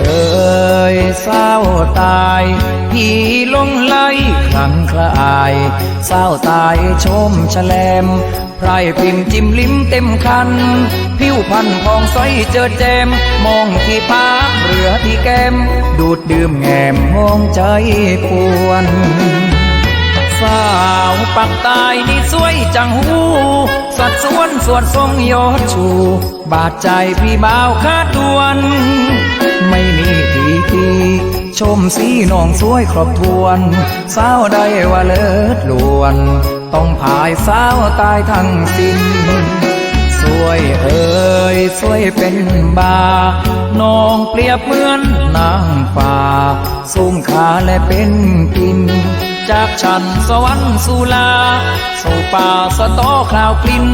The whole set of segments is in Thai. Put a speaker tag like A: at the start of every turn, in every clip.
A: เอ่ยเศร้าตายพีลงไหลคลังคลาย เศร้าตายชมแฉลมไพรพิมจิ้มลิ้มเต็มคัน ผิวพันพองใสเจอแจม มองที่ปากเรือที่แกมดูดดื่มแงมมองใจปวนสาวปักตายนี่สวยจังหู สัดส่วนสวดทรงยอดชู บาดใจพี่บ่าวคาดวน ชมสีน้องสวยครบทวนสาวใดว่าเลิศลวน ต้องพายสาวตายทั้งสิ้น สวยเอ่ยสวยเป็นบา น้องเปรียบเหมือนนางฟ้าสูงขาและเป็นกิน จากฉันสวรรค์สุลาสู่ป่าสะตอคราวกลิ่น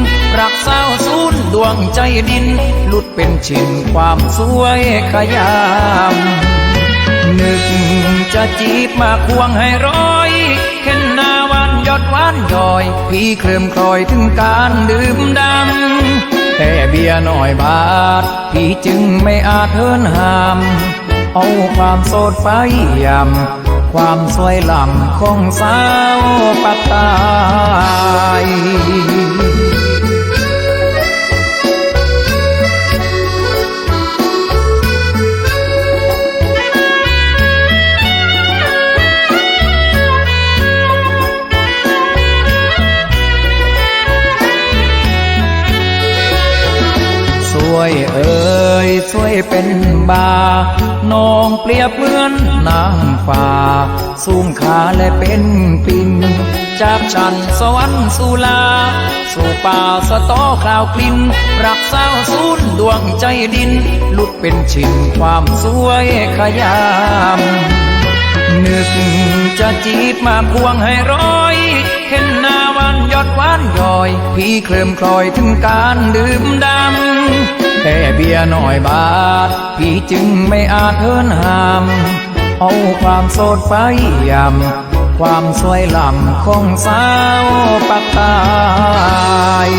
A: รักสาวสูนดวงใจดินหลุดเป็นชินความสวยขยาม นึกจะจีบมาควงให้ร้อยเข็นหน้าวันยอดวานย่อย พี่เคลิมคลอยถึงการดื่มดำแต่เบียร์หน่อยบาท พี่จึงไม่อาจเทินหาม เอาความโสดไฟยำความสวยลำของสาวปักตาย วยเอ่ยสวยเป็นบา น้องเปรียบเหมือนนางฟ้า สูงขาและเป็นปินจากฉันสวรรค์สุลา สู่ป่าสะตอคราวกลิ่น รักสาวสูนดวงใจดิน ลุดเป็นชินความสวยขยามนึกจะจีบมาควงให้ร้อย เห็นหน้าวันยอดหวานย่อย พี่เคลิมคลอยถึงการดื่มดำ แต่เบียหน่อยบาท พี่จึงไม่อาจเอินหาม เอาความโสดไปยำความสวยล่ำของสาวปักตาย